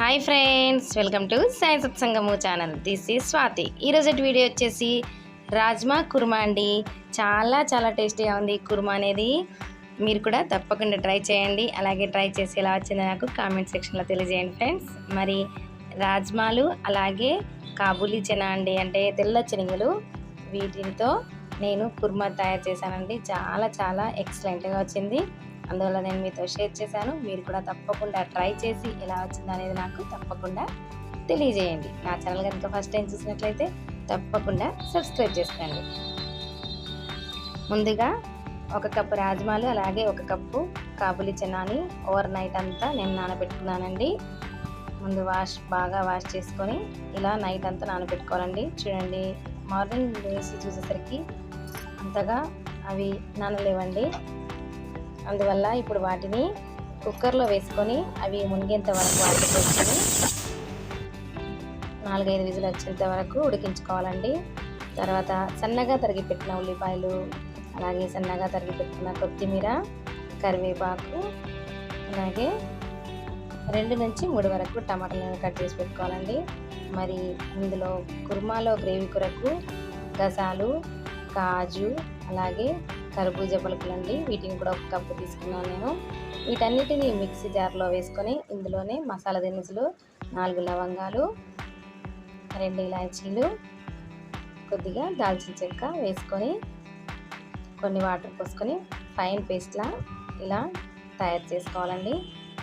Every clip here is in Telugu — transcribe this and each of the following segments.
Hi friends welcome to Sai సత్సంగము channel this is Swathi ఈరోజు వీడియో వచ్చేసి రాజ్మా కుర్మా అండి. చాలా చాలా టేస్టీగా ఉంది కుర్మా అనేది. మీరు కూడా తప్పకుండా ట్రై చేయండి. అలాగే ట్రై చేసి ఎలా వచ్చిందో నాకు కామెంట్ సెక్షన్లో తెలియజేయండి ఫ్రెండ్స్ మరి రాజ్మాలు అలాగే కాబూలీ చెనా అండి. అంటే తెల్ల శనగలు. వీటితో నేను కుర్మా తయారు చేశానండి. చాలా చాలా ఎక్సలెంట్గా వచ్చింది. అందువల్ల నేను మీతో షేర్ చేశాను. మీరు కూడా తప్పకుండా ట్రై చేసి ఎలా వచ్చింది అనేది నాకు తప్పకుండా తెలియజేయండి. నా ఛానల్ కనుక ఫస్ట్ టైం చూసినట్లయితే తప్పకుండా సబ్స్క్రైబ్ చేసుకోండి. ముందుగా ఒక కప్పు రాజ్మాలు అలాగే ఒక కప్పు కాబులి చనాని ఓవర్ నైట్ అంతా నేను నానబెట్టుకున్నానండి. ముందు వాష్ బాగా వాష్ చేసుకొని ఇలా నైట్ అంతా నానబెట్టుకోవాలండి. చూడండి మార్నింగ్ వేసి చూసేసరికి అంతగా అవి నానలేవండి. అందువల్ల ఇప్పుడు వాటిని కుక్కర్లో వేసుకొని అవి మునిగేంత వరకు వాటి వేసుకొని నాలుగైదు విజులు వచ్చేంత వరకు ఉడికించుకోవాలండి. తర్వాత సన్నగా తరిగి పెట్టిన ఉల్లిపాయలు అలాగే సన్నగా తరిగి పెట్టిన కొత్తిమీర కరివేపాకు అలాగే రెండు నుంచి మూడు వరకు టమాటాలను కట్ చేసి పెట్టుకోవాలండి. మరి ఇందులో కుర్మాలో గ్రేవీ కొరకు గసాలు కాజు అలాగే కర్బూజ పలుకులండి వీటిని కూడా ఒక కప్పు తీసుకున్నాను నేను. వీటన్నిటిని మిక్సీ జార్లో వేసుకొని ఇందులోనే మసాలా దినుసులు నాలుగు లవంగాలు రెండు ఇలాచీలు కొద్దిగా దాల్చిన చెక్క వేసుకొని కొన్ని వాటర్ పోసుకొని ఫైన్ పేస్ట్లా ఇలా తయారు చేసుకోవాలండి.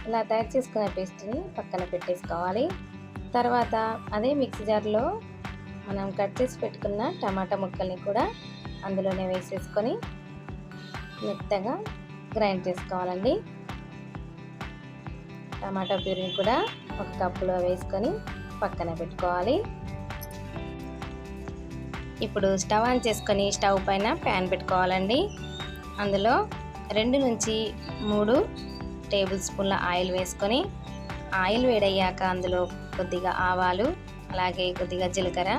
ఇలా తయారు చేసుకున్న పేస్ట్ని పక్కన పెట్టేసుకోవాలి. తర్వాత అదే మిక్సీ జార్లో మనం కట్ చేసి పెట్టుకున్న టమాటా ముక్కల్ని కూడా అందులోనే వేసేసుకొని మెత్తగా గ్రైండ్ చేసుకోవాలండి. టమాటా ప్యూరిని కూడా ఒక కప్పులో వేసుకొని పక్కన పెట్టుకోవాలి. ఇప్పుడు స్టవ్ ఆన్ చేసుకొని స్టవ్ పైన ప్యాన్ పెట్టుకోవాలండి. అందులో రెండు నుంచి మూడు టేబుల్ స్పూన్ల ఆయిల్ వేసుకొని ఆయిల్ వేడయ్యాక అందులో కొద్దిగా ఆవాలు అలాగే కొద్దిగా జీలకర్ర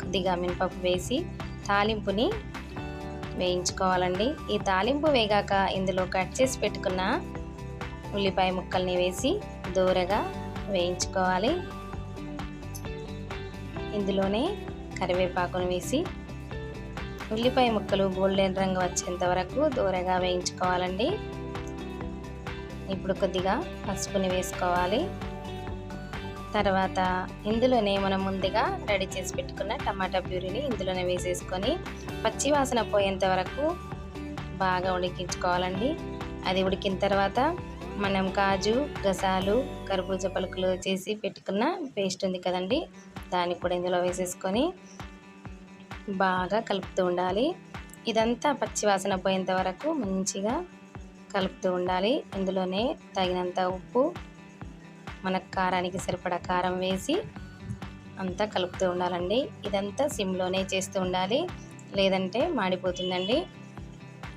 కొద్దిగా మినపప్పు వేసి తాలింపుని వేయించుకోవాలండి. ఈ తాలింపు వేగాక ఇందులో కట్ చేసి పెట్టుకున్న ఉల్లిపాయ ముక్కల్ని వేసి దూరగా వేయించుకోవాలి. ఇందులోనే కరివేపాకును వేసి ఉల్లిపాయ ముక్కలు గోల్డెన్ రంగు వచ్చేంత వరకు దూరగా వేయించుకోవాలండి. ఇప్పుడు కొద్దిగా పసుపుని వేసుకోవాలి. తర్వాత ఇందులోనే మనం ముందుగా రెడీ చేసి పెట్టుకున్న టమాటా ప్యూరీని ఇందులోనే వేసేసుకొని పచ్చి వాసన పోయేంత వరకు బాగా ఉడికించుకోవాలండి. అది ఉడికిన తర్వాత మనం కాజు గసాలు కర్బూజ పలుకులు చేసి పెట్టుకున్న పేస్ట్ ఉంది కదండి దాన్ని కూడా ఇందులో వేసేసుకొని బాగా కలుపుతూ ఉండాలి. ఇదంతా పచ్చి వాసన పోయేంత వరకు మంచిగా కలుపుతూ ఉండాలి. ఇందులోనే తగినంత ఉప్పు మన కారానికి సరిపడా కారం వేసి అంతా కలుపుతూ ఉండాలండి. ఇదంతా సిమ్లోనే చేస్తూ ఉండాలి. లేదంటే మాడిపోతుందండి.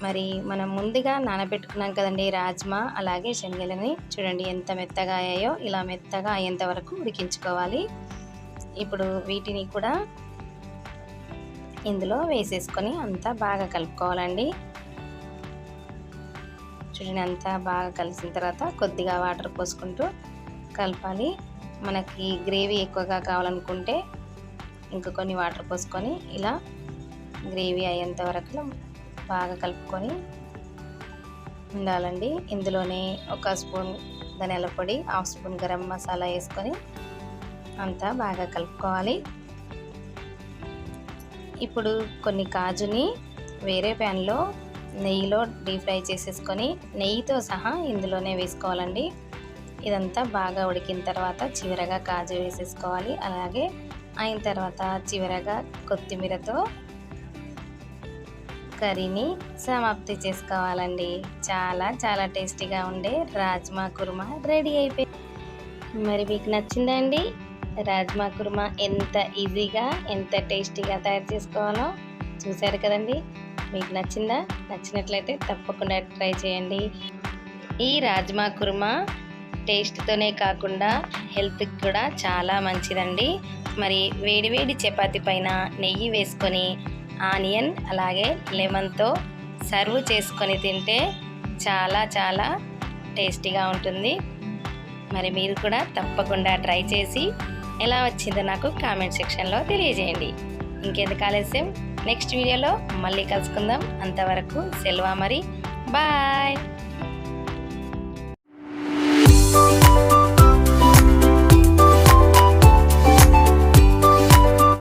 మరి మనం ముందుగా నానబెట్టుకున్నాం కదండి రాజ్మా అలాగే శనగలని. చూడండి ఎంత మెత్తగా అయ్యాయో ఇలా మెత్తగా అయ్యేంత వరకు ఉడికించుకోవాలి. ఇప్పుడు వీటిని కూడా ఇందులో వేసేసుకొని అంతా బాగా కలుపుకోవాలండి. చూడండి అంతా బాగా కలిసిన తర్వాత కొద్దిగా వాటర్ పోసుకుంటూ కలపాలి. మనకి గ్రేవీ ఎక్కువగా కావాలనుకుంటే ఇంకా కొన్ని వాటర్ పోసుకొని ఇలా గ్రేవీ అయ్యేంత వరకు బాగా కలుపుకొని ఉండాలండి. ఇందులోనే ఒక స్పూన్ ధనియాల పొడి హాఫ్ స్పూన్ గరం మసాలా వేసుకొని అంతా బాగా కలుపుకోవాలి. ఇప్పుడు కొన్ని కాజుని వేరే ప్యాన్లో నెయ్యిలో డీప్ ఫ్రై చేసేసుకొని నెయ్యితో సహా ఇందులోనే వేసుకోవాలండి. ఇదంతా బాగా ఉడికిన తర్వాత చివరగా కాజు వేసేసుకోవాలి. అలాగే అయిన తర్వాత చివరగా కొత్తిమీరతో కర్రీని సమాప్తి చేసుకోవాలండి. చాలా చాలా టేస్టీగా ఉండే రాజ్మా కుర్మా రెడీ అయిపోయింది మరి మీకు నచ్చిందా అండి? రాజ్మా కుర్మా ఎంత ఈజీగా ఎంత టేస్టీగా తయారు చేసుకోవాలో చూశారు కదండి. మీకు నచ్చిందా? నచ్చినట్లయితే తప్పకుండా ట్రై చేయండి. ఈ రాజ్మా కుర్మా టేస్ట్తోనే కాకుండా హెల్త్కి కూడా చాలా మంచిదండి. మరి వేడివేడి చపాతి పైన నెయ్యి వేసుకొని ఆనియన్ అలాగే లెమన్తో సర్వ్ చేసుకొని తింటే చాలా చాలా టేస్టీగా ఉంటుంది. మరి మీరు కూడా తప్పకుండా ట్రై చేసి ఎలా వచ్చిందో నాకు కామెంట్ సెక్షన్లో తెలియజేయండి. ఇంకెందుకు ఆలస్యం? నెక్స్ట్ వీడియోలో మళ్ళీ కలుసుకుందాం. అంతవరకు సెలవా మరి. బాయ్! Música